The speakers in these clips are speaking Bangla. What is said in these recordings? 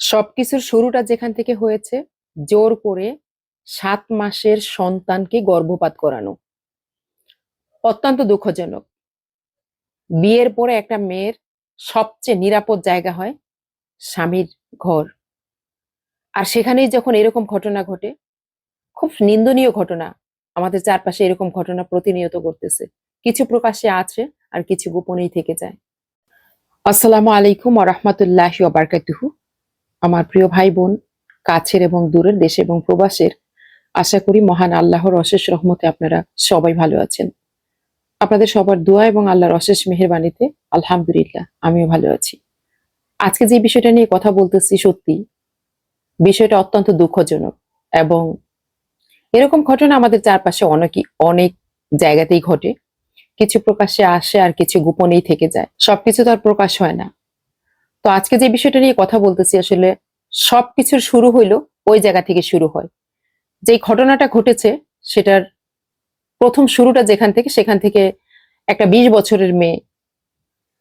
সবকিছুর শুরুটা যেখান থেকে হয়েছে, জোর করে সাত মাসের সন্তানকে গর্ভপাত করানো। অত্যন্ত দুঃখজনক। বিয়ের পরে একটা মেয়ের সবচেয়ে নিরাপদ জায়গা হয় স্বামীর ঘর। আর সেখানেই যখন এরকম ঘটনা ঘটে, খুব নিন্দনীয় ঘটনা। আমাদের চারপাশে এরকম ঘটনা প্রতিনিয়ত ঘটতেছে। কিছু প্রকাশ্যে আছে আর কিছু গোপনেই থেকে যায়। আসসালামু আলাইকুম রহমতুল্লাহ বারকাতুহু। আমার প্রিয় ভাই বোন কাছের এবং দূরের দেশ এবং প্রবাসের, আশা করি মহান আল্লাহর অশেষ রহমতে আপনারা সবাই ভালো আছেন। আপনাদের সবার দোয়া এবং আল্লাহর অশেষ মেহেরবানিতে আলহামদুলিল্লাহ আমিও ভালো আছি। আজকে যে বিষয়টা নিয়ে কথা বলতেছি সত্যি, বিষয়টা অত্যন্ত দুঃখজনক এবং এরকম ঘটনা আমাদের চারপাশে অনেকই, অনেক জায়গাতেই ঘটে। কিছু প্রকাশ্যে আসে আর কিছু গোপনেই থেকে যায়। সবকিছু তো আর প্রকাশ হয় না। তো আজকে যে বিষয়টা নিয়ে কথা বলতেছি, আসলে সবকিছুর শুরু হইল ওই জায়গা থেকে শুরু হয়। যে ঘটনাটা ঘটেছে, সেটার প্রথম শুরুটা যেখান থেকে, সেখান থেকে একটা বিশ বছরের মেয়ে,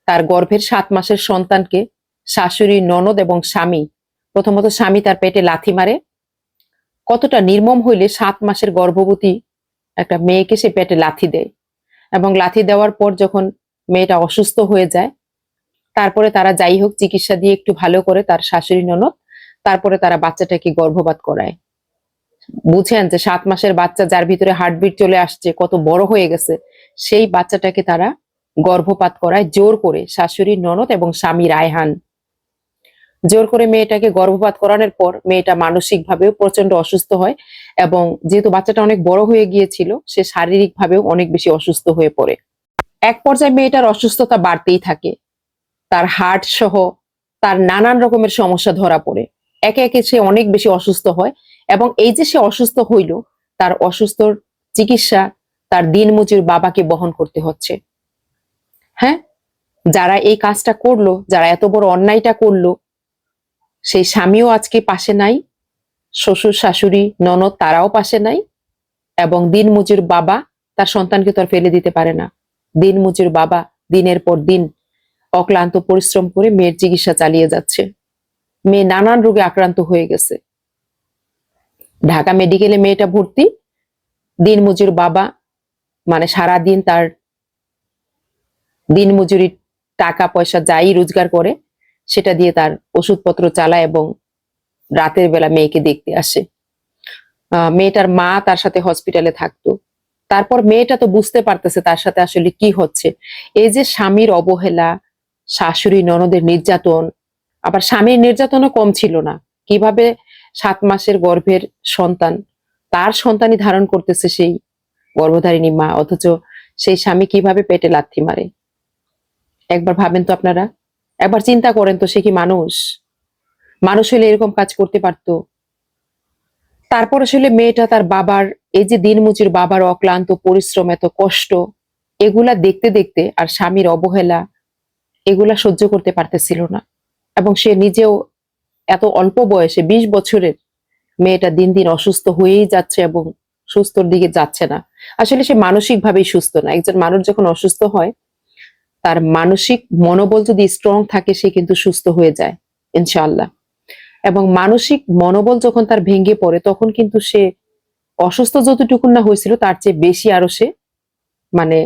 তার গর্ভের সাত মাসের সন্তানকে শাশুড়ি, ননদ এবং স্বামী, প্রথমত স্বামী তার পেটে লাথি মারে। কতটা নির্মম হইলে সাত মাসের গর্ভবতী একটা মেয়েকে সে পেটে লাথি দেয়। এবং লাথি দেওয়ার পর যখন মেয়েটা অসুস্থ হয়ে যায় তারপরে তারা যাই হোক চিকিৎসা দিয়ে একটু ভালো করে তার শাশুড়ি ননদ, তারপরে তারা বাচ্চাটাকে গর্ভপাত করায়। বুঝেন যে সাত মাসের বাচ্চা যার ভিতরে হার্টবিট চলে আসছে, কত বড় হয়ে গেছে, সেই বাচ্চাটাকে তারা গর্ভপাত করায় জোর করে শাশুড়ি ননদ এবং স্বামী রায়হান। জোর করে মেয়েটাকে গর্ভপাত করানোর পর মেয়েটা মানসিক ভাবেও প্রচণ্ড অসুস্থ হয় এবং যেহেতু বাচ্চাটা অনেক বড় হয়ে গিয়েছিল, সে শারীরিক ভাবেও অনেক বেশি অসুস্থ হয়ে পড়ে। এক পর্যায়ে মেয়েটার অসুস্থতা বাড়তেই থাকে। তার হার্ট সহ তার নানান রকমের সমস্যা ধরা পড়ে। একে একে সে অনেক বেশি অসুস্থ হয় এবং এই যে সে অসুস্থ হইল, তার অসুস্থর চিকিৎসা, তার দিনমজুর বাবাকে বহন করতে হচ্ছে। হ্যাঁ? যারা এই কাজটা করল, যারা এত বড় অন্যায়টা করল, সেই স্বামীও আজকে পাশে নাই, শ্বশুর, শাশুড়ি, ননদ তারাও পাশে নাই এবং দিনমজুর বাবা তার সন্তানকে তো আর ফেলে দিতে পারে না। দিনমজুর বাবা দিনের পর দিন অক্লান্ত পরিশ্রম করে মেয়ের চিকিৎসা চালিয়ে যাচ্ছে। মেয়ে নানান রোগে আক্রান্ত হয়ে গেছে। ঢাকা মেডিকেলে মেয়েটা ভর্তি। দিনমজুর বাবা মানে সারা দিন তার দিনমজুরি টাকা, পয়সা যাই রোজগার করে, সেটা দিয়ে তার ওষুধপত্র চালায় এবং রাতের বেলা মেয়েকে দেখতে আসে। মেয়েটার মা তার সাথে হসপিটালে থাকতো। তারপর মেয়েটা তো বুঝতে পারতেছে তার সাথে আসলে কি হচ্ছে। এই যে স্বামীর অবহেলা শাশুড়ি, ননদের নির্যাতন, আবার স্বামীর নির্যাতনও কম ছিল না। কীভাবে সাত মাসের গর্ভের সন্তান তার সন্তানই ধারণ করতেছে সেই গর্ভধারিণী মা, অথচ সেই স্বামী কীভাবে পেটে লাথি মারে? একবার ভাবেন তো আপনারা। একবার চিন্তা করেন তো সে কি মানুষ? মানুষ হলে এরকম কাজ করতে পারতো। তারপর আসলে মেয়েটা তার বাবার, এই যে দিনমজুর বাবার অক্লান্ত পরিশ্রম, এত কষ্ট, এগুলা দেখতে দেখতে আর স্বামীর অবহেলা এগুলা সহ্য করতে পারতেছিল না। এবং সে নিজেও এত অল্প বয়সে, বিশ বছরের মেয়েটা দিন দিন অসুস্থ হয়েই যাচ্ছে এবং সুস্থর দিকে যাচ্ছে না। আসলে সে মানসিক ভাবেই সুস্থ না। একজন মানুষ যখন অসুস্থ হয়, তার মানসিক মনোবল যদি স্ট্রং থাকে, সে কিন্তু সুস্থ হয়ে যায়, ইনশাআল্লাহ। এবং মানসিক মনোবল যখন তার ভেঙে পড়ে, তখন কিন্তু সে অসুস্থ যতটুকু না হয়েছিল, তার চেয়ে বেশি আরও সে মানে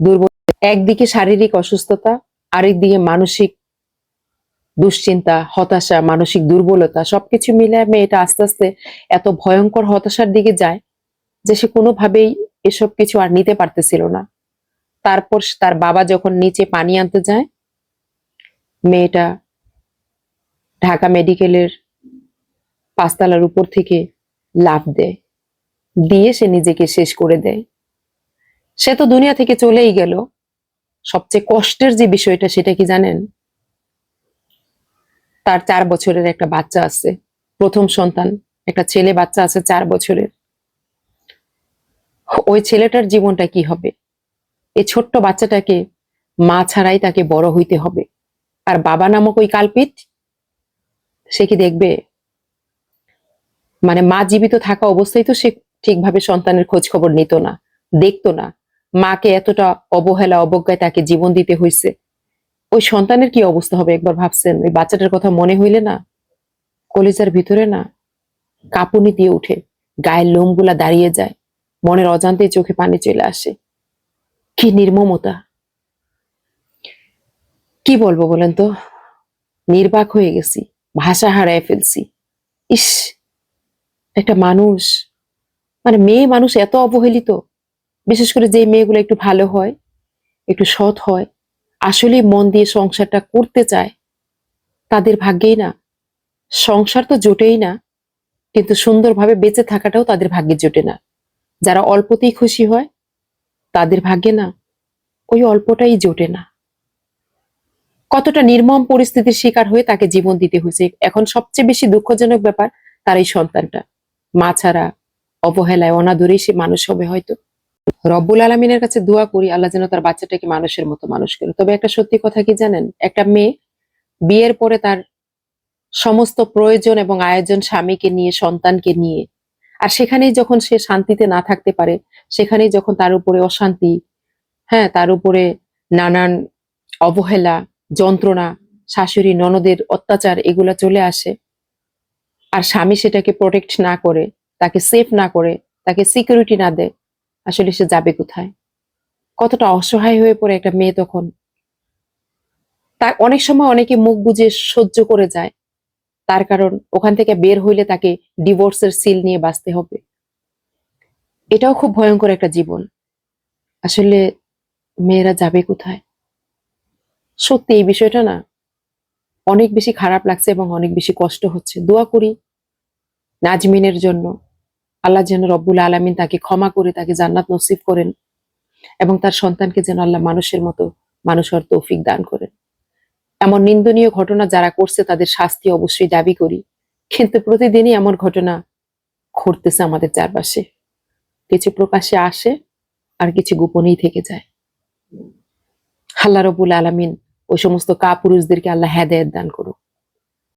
দুর্বল। একদিকে শারীরিক অসুস্থতা আরেকদিকে মানসিক দুশ্চিন্তা, হতাশা, মানসিক দুর্বলতা সবকিছু মিলে মেয়েটা আস্তে আস্তে এত ভয়ঙ্কর হতাশার দিকে যায় যে সে কোনোভাবেই এসব কিছু আর নিতে পারতেছিল না। তারপর তার বাবা যখন নিচে পানি আনতে যায়, মেয়েটা ঢাকা মেডিকেলের পাঁচতলার উপর থেকে লাফ দেয়। দিয়ে সে নিজেকে শেষ করে দেয়। সে তো দুনিয়া থেকে চলেই গেল। সবচেয়ে কষ্টের যে বিষয়টা সেটা কি জানেন? তার চার বছরের একটা বাচ্চা আছে, প্রথম সন্তান, একটা ছেলে বাচ্চা আছে চার বছরের। ওই ছেলেটার জীবনটা কি হবে? এই ছোট্ট বাচ্চাটাকে মা ছাড়াই তাকে বড় হইতে হবে। আর বাবা নামক ওই কালপিট, সে কি দেখবে? মানে মা জীবিত থাকা অবস্থায় তো সে ঠিকভাবে সন্তানের খোঁজ খবর নিত না, দেখতো না। মাকে এতটা অবহেলা, অবজ্ঞায় তাকে জীবন দিতে হয়েছে ওই সন্তানের কি অবস্থা হবে একবার ভাবছেন? ওই বাচ্চাটার কথা মনে হইলে না? কলিজার ভিতরে না? কাঁপুনি দিয়ে উঠে, গায়ের লোমগুলা দাঁড়িয়ে যায়, মনের অজান্তেই চোখে পানি চলে আসে। কি নির্মমতা! কি বলব বলেন তো? নির্বাক হয়ে গেছি, ভাষা হারায় ফেলছি। ইস, একটা মানুষ মানে মেয়ে মানুষ এত অবহেলিত। বিশেষ করে যে মেয়েগুলো একটু ভালো হয়, একটু সৎ হয় আসলে মন দিয়ে সংসারটা করতে চায়, তাদের ভাগ্যেই না। সংসার তো জোটেই না, কিন্তু সুন্দরভাবে বেঁচে থাকাটাও তাদের ভাগ্যে জোটে না। যারা অল্পতেই খুশি হয়, তাদের ভাগ্যে না, ওই অল্পটাই জোটে না। কতটা নির্মম পরিস্থিতির শিকার হয়ে তাকে জীবন দিতে হয়েছে, এখন সবচেয়ে বেশি দুঃখজনক ব্যাপার তার এই সন্তানটা। মা ছাড়া অবহেলায়, অনাদরেই সে মানুষ হবে হয়তো। রব্বুল আলমিনের কাছে দোয়া করি, আল্লাহ যেন তার বাচ্চাটাকে মানুষের মতো মানুষ করে। তবে একটা সত্যি কথা কি জানেন? একটা মেয়ে বিয়ের পরে তার সমস্ত প্রয়োজন এবং আয়োজন স্বামীকে নিয়ে, সন্তানকে নিয়ে, আর সেখানেই যখন সে শান্তিতে না থাকতে পারে, সেখানেই যখন তার উপরে অশান্তি হ্যাঁ তার উপরে নানান অবহেলা, যন্ত্রণা, শাশুড়ি, ননদের অত্যাচার, এগুলা চলে আসে, আর স্বামী সেটাকে প্রোটেক্ট না করে, তাকে সেফ না করে, তাকে সিকিউরিটি না দেয় আসলে সে যাবে কোথায়? কতটা অসহায় হয়ে পড়ে একটা মেয়ে তখন। তার অনেক সময় অনেকে মুখ বুঝে সহ্য করে যায়। তার কারণ ওখান থেকে বের হইলে তাকে ডিভোর্সের সিল নিয়ে বাঁচতে হবে। এটাও খুব ভয়ঙ্কর একটা জীবন। আসলে মেয়েরা যাবে কোথায়? সত্যি এই বিষয়টা না, অনেক বেশি খারাপ লাগছে এবং অনেক বেশি কষ্ট হচ্ছে। দোয়া করি নাজমিনের জন্য। আল্লাহ যেন রব্বুল আলমিন তাকে ক্ষমা করে, তাকে জান্নাত নসিব করেন এবং তার সন্তানকে যেন আল্লাহ মানুষের মতো মানুষ হওয়ার তৌফিক দান করেন। এমন নিন্দনীয় ঘটনা যারা করছে, তাদের শাস্তি অবশ্যই দাবি করি। কিন্তু প্রতিদিনই এমন ঘটনা ঘটতেছে আমাদের চারপাশে। কিছু প্রকাশ্যে আসে, আর কিছু গোপনেই থেকে যায়। আল্লাহ রবুল আলমিন ওই সমস্ত কাপুরুষদেরকে আল্লাহ হেদায়ত দান করুক।